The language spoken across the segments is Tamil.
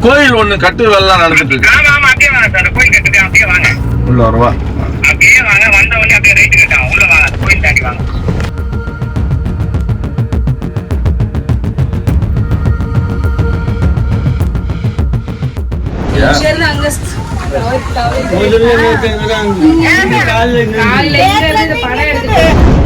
கோயில் ஒண்ணு கட்டு வேலை நடந்துட்டு இருக்கு. ஆமா ஆமா அப்படியே வாங்க சார். கோயில் கட்டுக்கு அப்படியே வாங்க. உள்ள வருவா? அப்படியே வாங்க வந்த உடனே அப்படியே ரைட்டு கட்டா. உள்ள வாங்க கோயில் தாண்டி வாங்க. அங்க காலையில படம் எடுத்துட்டு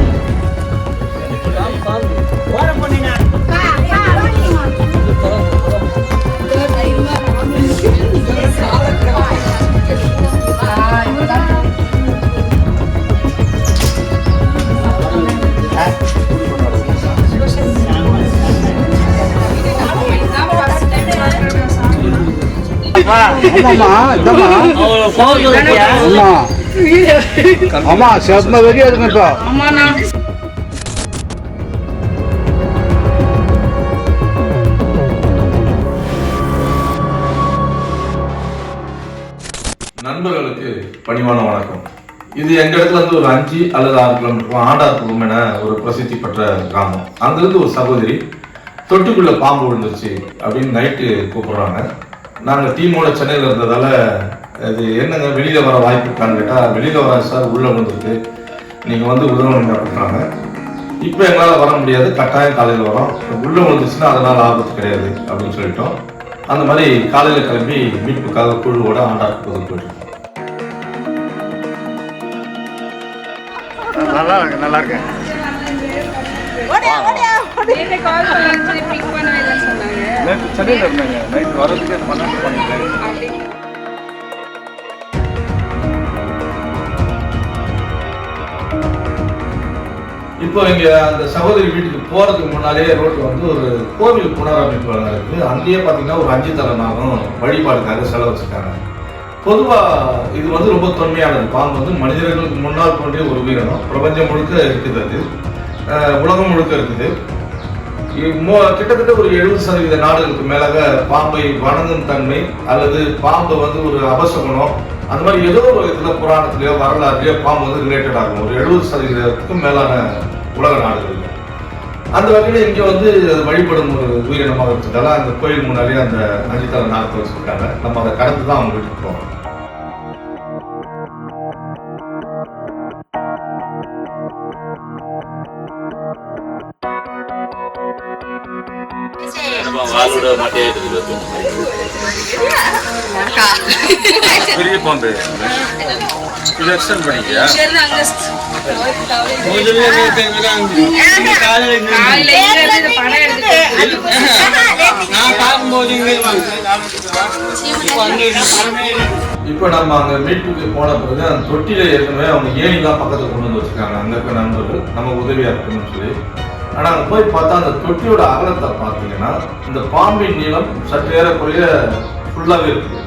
அம்மா செம்ம வெறியா இருக்குங்க இப்போ. நண்பர்களுக்கு பணிவான வணக்கம். இது எங்க இடத்துல இருந்து ஒரு அஞ்சு அல்லது ஆறு கிலோமீட்டர் ஆண்டார்புரம் என ஒரு பிரசித்தி பெற்ற கிராமம். அங்கிருந்து ஒரு சகோதரி தொட்டுக்குள்ள பாம்பு விழுந்துருச்சு அப்படின்னு நைட்டு கூப்பிடுறாங்க. நாங்க டீமோட சென்னையில இருந்ததால அது என்னங்க வெளியில வர வாய்ப்பு இருக்கான்னு கேட்டா வெளியில வர சார் உள்ள விழுந்துருக்கு. நீங்க வந்து உதவணுங்க அப்படின்றாங்க இப்போ எங்களால் வர முடியாது. கட்டாயம் காலையில் வரோம். உள்ள விழுந்துச்சுன்னா அதனால ஆபத்து கிடையாது அப்படின்னு சொல்லிட்டோம். அந்த மாதிரி காலையில் கிளம்பி மீட்புக்காக குழுவோட ஆண்டார் போதும் போயிட்டு நல்லா இருக்கு நல்லா இருக்கு. சென்னையில் இருந்தாங்க. நைட் வரதுக்கு பன்னெண்டு பண்ணிட்டேன் இப்போ இங்க அந்த சகோதரி வீட்டுக்கு போறதுக்கு முன்னாலே ரோட்ல வந்து ஒரு கோவில் புனரமைப்பு இருக்கு. அங்கேயே பாத்தீங்கன்னா ஒரு அஞ்சு தலை நாகம் வழிபாடுக்காக செலவு வச்சிருக்காங்க பொதுவா இது வந்து ரொம்ப தொன்மையானது. பாம்பு வந்து மனிதர்களுக்கு முன்னால் தோன்றிய ஒரு உயிரினம். பிரபஞ்சம் முழுக்க இருக்குது அது. உலகம் முழுக்க இருக்குது. கிட்டத்தட்ட ஒரு எழுபது சதவீத நாடுகளுக்கு மேலாக பாம்பை வணங்கும் தன்மை அல்லது பாம்பை வந்து ஒரு அபசகுணம். அந்த மாதிரி ஏதோ ஒரு இதுல புராணத்திலேயோ வரலாறுலயோ பாம்பு வந்து ரிலேட்டட் ஆகும். ஒரு எழுபது சதவீதத்துக்கும் மேலான உலக நாடுகள். அந்த வகையில இங்க வந்து வழிபடும் ஒரு உயிரினமாக இருக்கிறதால அந்த கோயில் முன்னாடியே அந்த அஞ்சுத்தலை நாகத்தை வச்சுருக்காங்க. நம்ம அதை கடந்து தான் அவங்க வீட்டுக்கு பெரிய பாம்பு. இது எக்ஸ்டெண்ட் பண்ணிக்கியா? அங்க காலையில இங்க இருந்து? இந்த படம் எடுத்துட்டு இப்போ நம்ம அங்க மீட்புக்கு போன பிறகு அந்த தொட்டியில ஏற்கனவே அவங்க ஏணிலாம் பக்கத்துல கொண்டு வந்து வச்சிருக்காங்க. அங்க இருக்க நண்பர்கள் நம்ம உதவியா இருக்கணும்னு சொல்லி. ஆனால் அங்கே போய் பார்த்தா அந்த தொட்டியோட அகலத்தை பார்த்தீங்கன்னா இந்த பாம்பின் நீளம் சற்று ஏறக்குறைய ஃபுல்லாகவே இருக்குது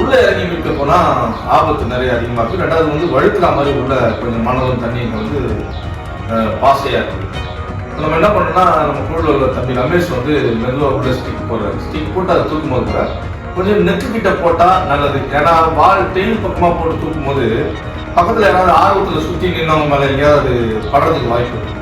உள்ளே இறங்கி விட்டு போனால் ஆபத்து நிறைய அதிகமாக இருக்குது ரெண்டாவது வந்து வழுக்கிற மாதிரி உள்ள கொஞ்சம் மணலும் தண்ணியும் வந்து பாசையாக இருக்குது நம்ம என்ன பண்ணோம்னா நம்ம கூட உள்ள தம்பி ரமேஷ் வந்து மெதுவாக உள்ள ஸ்டிக் போடுறாரு. ஸ்டிக் போட்டு அதை தூக்கும் போது கூட கொஞ்சம் நெத்துக்கிட்ட போட்டால் நல்லது. ஏன்னா வால் டெயில் பக்கமாக போட்டு தூக்கும் போது பக்கத்தில் யாராவது ஆர்வத்தில் சுற்றி நின்றவங்க மேலே எங்கேயாவது படுறதுக்கு வாய்ப்பு இருக்கு.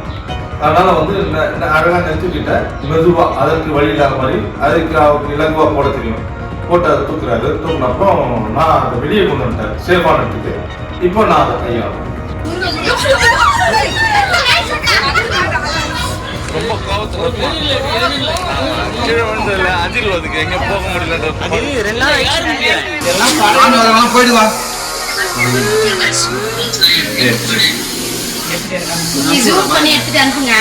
அதனால வந்து ந- ந- அழகா நெத்துக்கிட்ட மெதுவா அதற்கு வழி இல்லாத மாதிரி அதுக்கு அவருக்கு இலகுவா போட தெரியும். போட்டு அதை தூக்குறாரு. தூக்குன அப்புறம் நான் அதை வெளியே கொண்டு வந்துட்டேன். சேஃபான இடத்துக்கு. இப்போ நான் அதை கையாளும் ரொம்ப விழுந்ததுல அதில் அதுக்கு எங்க போக முடியல போயிட்டு வா. ஜூம் பண்ணி எடுத்துட்டு அனுப்புங்க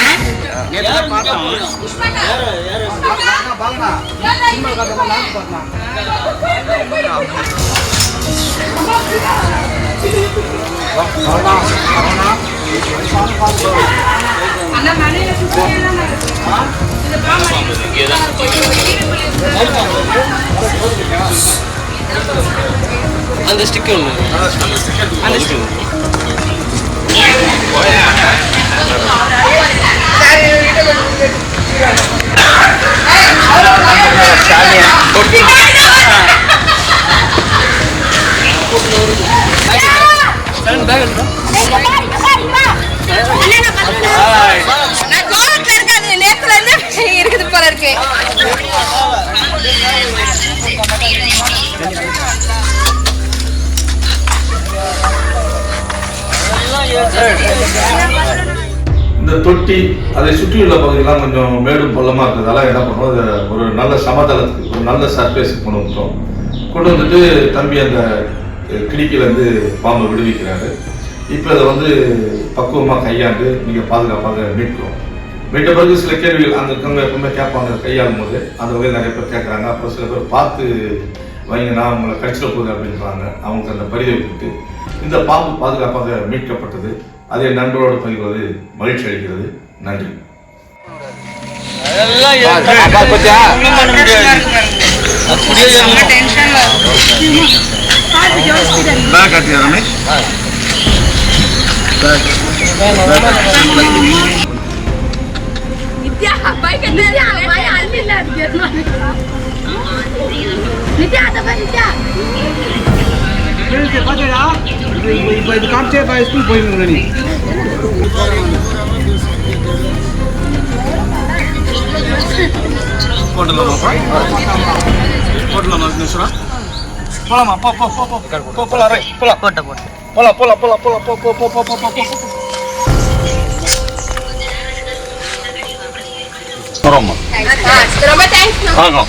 அந்த மலையில சுத்தி இந்த அந்த ஸ்டிக் ஒன்று அந்த ஸ்டிக் நான் இந்த தொட்டி அதை சுற்றியுள்ள பகுதியெல்லாம் கொஞ்சம் மேடும் பள்ளமாக இருக்கிறதால என்ன பண்ணுறோம் அதை ஒரு நல்ல சமதளத்துக்கு ஒரு நல்ல சர்ஃபேஸுக்கு கொண்டு வந்துட்டோம். கொண்டு வந்துட்டு தம்பி அந்த கிடிக்கிலேருந்து பாம்பை விடுவிக்கிறாரு. இப்போ அதை வந்து பக்குவமாக கையாண்டு நீங்கள் பாதுகாப்பாக மீட்கிறோம். மீட்ட பிறகு சில கேள்விகள் அங்கே இருக்கவங்க எப்பவுமே கேட்பாங்க கையாளும் போது அந்த வகையில் நிறைய பேர் கேட்குறாங்க. அப்புறம் சில பேர் பார்த்து வைங்கண்ணா அவங்கள கடிச்சிட போகுது அப்படின்றாங்க. அவங்களுக்கு அந்த பரிதை கொடுத்து இந்த பாம்பு பாதுகாப்பாக மீட்கப்பட்டது. அதை நண்பரோடு பகிர்வது மகிழ்ச்சி அளிக்கிறது நன்றி அதெல்லாம் ஆ, ஏன் அப்பா பத்தியா? ஒண்ணும் பண்ண முடியாது அப்படியே ஏறணும். Back காட்டியா Ramesh Nithya bike Nithya by அல்மில்ல Nithya அத பை நித்யா இப்போ இது காமிச்சே பா ஸ்கூல் போயிருங்க நீ போலாமா போ போ போ போ போ போலாம் ரைட் போலாம் போட்ட போட்ட போலாம் போலாம் போலாம் போலாம் போ போ போ போ போ போ போ வரோம்மா ரொம்ப தேங்க்ஸ் வாங்க